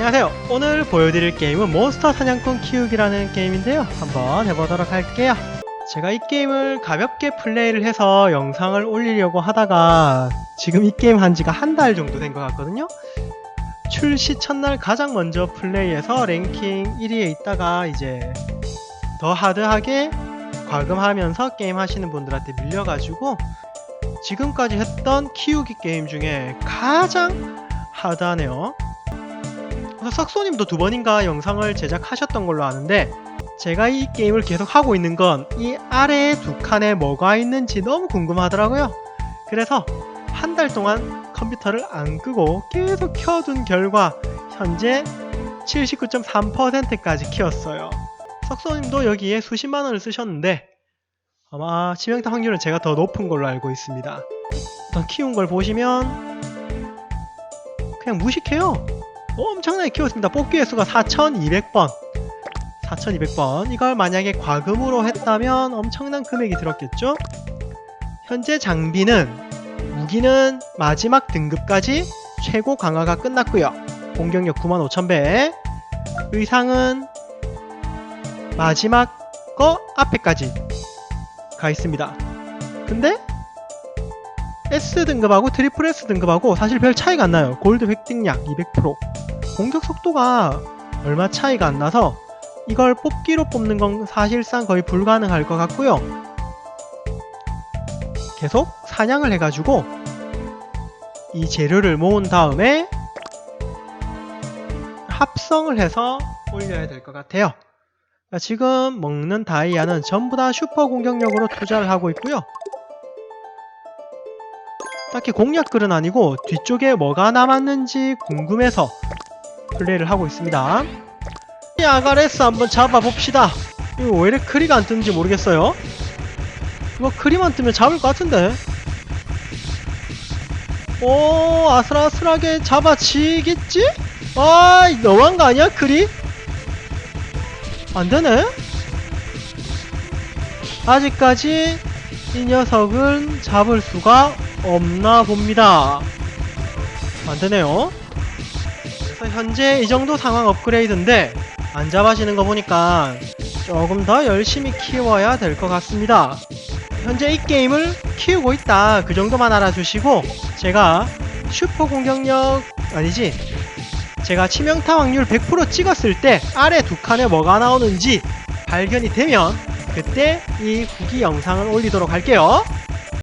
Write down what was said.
안녕하세요. 오늘 보여드릴 게임은 몬스터 사냥꾼 키우기라는 게임인데요. 한번 해보도록 할게요. 제가 이 게임을 가볍게 플레이를 해서 영상을 올리려고 하다가 지금 이 게임 한 지가 한 달 정도 된 것 같거든요. 출시 첫날 가장 먼저 플레이해서 랭킹 1위에 있다가 이제 더 하드하게 과금하면서 게임 하시는 분들한테 밀려가지고 지금까지 했던 키우기 게임 중에 가장 하드하네요. 싹소님도 두 번인가 영상을 제작하셨던 걸로 아는데 제가 이 게임을 계속 하고 있는 건 이 아래에 두 칸에 뭐가 있는지 너무 궁금하더라고요. 그래서 한 달 동안 컴퓨터를 안 끄고 계속 켜둔 결과 현재 79.3%까지 키웠어요. 석소님도 여기에 수십만 원을 쓰셨는데 아마 치명타 확률은 제가 더 높은 걸로 알고 있습니다. 더 키운 걸 보시면 그냥 무식해요. 엄청나게 키웠습니다. 뽑기 횟수가 4200번. 4200번. 이걸 만약에 과금으로 했다면 엄청난 금액이 들었겠죠? 현재 장비는 무기는 마지막 등급까지 최고 강화가 끝났고요. 공격력 95,000배. 의상은 마지막 거 앞에까지 가 있습니다. 근데 S 등급하고 트리플 S 등급하고 사실 별 차이가 안 나요. 골드 획득량 200%. 공격 속도가 얼마 차이가 안 나서 이걸 뽑기로 뽑는 건 사실상 거의 불가능할 것 같고요. 계속 사냥을 해가지고 이 재료를 모은 다음에 합성을 해서 올려야 될 것 같아요. 지금 먹는 다이아는 전부 다 슈퍼 공격력으로 투자를 하고 있고요. 딱히 공략글은 아니고 뒤쪽에 뭐가 남았는지 궁금해서 플레이를 하고 있습니다. 이 아가레스 한번 잡아봅시다. 이거 왜 이렇게 크리가 안 뜨는지 모르겠어요. 이거 크리만 뜨면 잡을 것 같은데. 오, 아슬아슬하게 잡아치겠지? 아, 너무한 거 아니야, 크리? 안 되네? 아직까지 이 녀석은 잡을 수가 없나 봅니다. 안 되네요. 현재 이 정도 상황 업그레이드인데 안 잡아지는 거 보니까 조금 더 열심히 키워야 될 것 같습니다. 현재 이 게임을 키우고 있다 그 정도만 알아주시고 제가 슈퍼 공격력 아니지 제가 치명타 확률 100% 찍었을 때 아래 두 칸에 뭐가 나오는지 발견이 되면 그때 이 후기 영상을 올리도록 할게요.